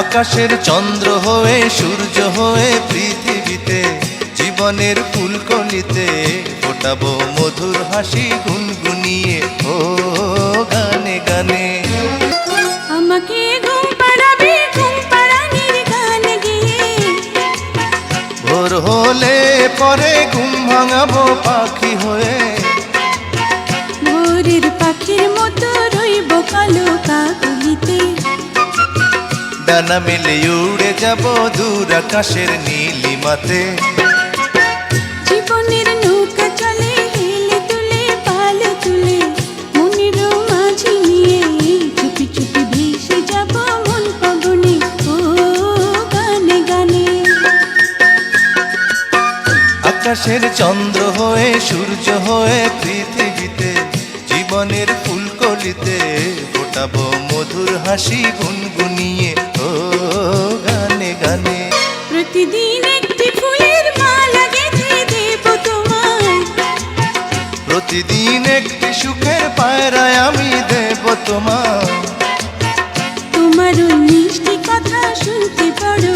আকাশের চন্দ্র হয়ে সূর্য হয়ে পৃথিবীতে জীবনের ফুলকলিতে ফোটাবো মধুর হাসি গুনগুনিয়ে ও গানে গানে। আমাকে ভোর হলে পরে ঘুম ভাঙাবো পাখি হয়ে। ভোরের পাখির মতো রইব কালো কাকুলিতে ডানা মেলে উড়ে যাব দূর আকাশের নীলিমাতে। জীবনের নৌকা চলে হেলে তুলে পালে তুলে মনের মাঝি নিয়ে চুপি চুপি ভেসে যাব মন পবনে ও গানে গানে। আকাশের চন্দ্র হয়ে সূর্য হয়ে পৃথিবীতে জীবনের ফুলকলিতে ফোটাবো মধুর হাসি গুনগুনিয়ে ও গানে গানে। প্রতিদিন একটি ফুলের মালা গেঁথে দেব তোমায়। প্রতিদিন একটি সুখের পায়রায় আমি দেব তোমায়। তোমার মিষ্টি কথা শুনতে বড়